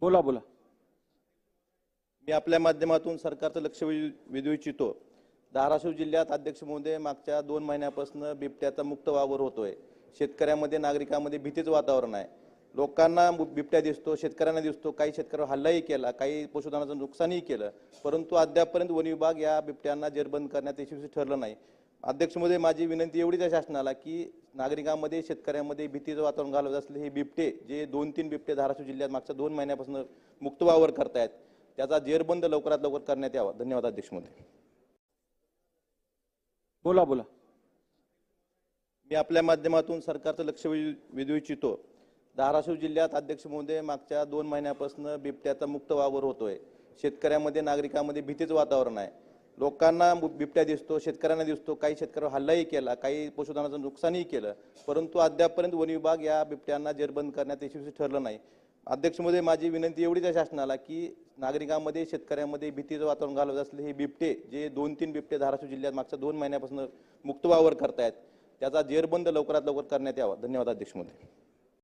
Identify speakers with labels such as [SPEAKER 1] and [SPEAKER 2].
[SPEAKER 1] बोला बोला.
[SPEAKER 2] मी आपल्या माध्यमातून सरकारचं लक्ष वेधू इच्छितो धाराशिव जिल्ह्यात अध्यक्ष महोदय मागच्या दोन महिन्यापासून बिबट्याचा मुक्त वावर होतोय. शेतकऱ्यामध्ये नागरिकांमध्ये भीतीचं वातावरण आहे. लोकांना बिबट्या दिसतो शेतकऱ्यांना दिसतो. काही शेतकऱ्यांवर हल्लाही केला काही पशुधनाचं नुकसानही केलं. परंतु अद्यापपर्यंत वन विभाग या बिबट्यांना जेरबंद करण्यात यशस्वी ठरलं नाही. अध्यक्ष महोदय माझी विनंती एवढीच आहे शासनाला की नागरिकांमध्ये शेतकऱ्यांमध्ये भीतीचं वातावरण घालवत असले हे बिबटे जे दोन तीन बिबटे धाराशिव जिल्ह्यात मागच्या दोन महिन्यापासून मुक्त वावर करतायत त्याचा जेरबंद लवकरात लवकर करण्यात यावा. धन्यवाद अध्यक्ष महोदय
[SPEAKER 1] बोला बोला.
[SPEAKER 2] मी आपल्या माध्यमातून सरकारचं लक्ष वेध- वेधू इच्छितो. धाराशिव जिल्ह्यात अध्यक्ष महोदय मागच्या दोन महिन्यापासून बिबट्याचा मुक्त वावर होतोय. शेतकऱ्यामध्ये नागरिकांमध्ये भीतीचं वातावरण आहे. लोकांना बिबट्या दिसतो शेतकऱ्यांना दिसतो काही शेतकऱ्यावर हल्लाही केला काही पशुधनाचं नुकसानही केलं. परंतु अद्यापपर्यंत वन विभाग या बिबट्यांना जेरबंद करण्यात यशस्वी ठरलं नाही. अध्यक्ष महोदय माझी विनंती एवढीच आहे शासनाला की नागरिकांमध्ये शेतकऱ्यांमध्ये भीतीचं वातावरण घालवत असले हे बिबटे जे दोन तीन बिबटे धाराशिव जिल्ह्यात मागच्या दोन महिन्यापासून मुक्त वावर करतायत त्याचा जेरबंद लवकरात लवकर करण्यात यावा. धन्यवाद अध्यक्ष महोदय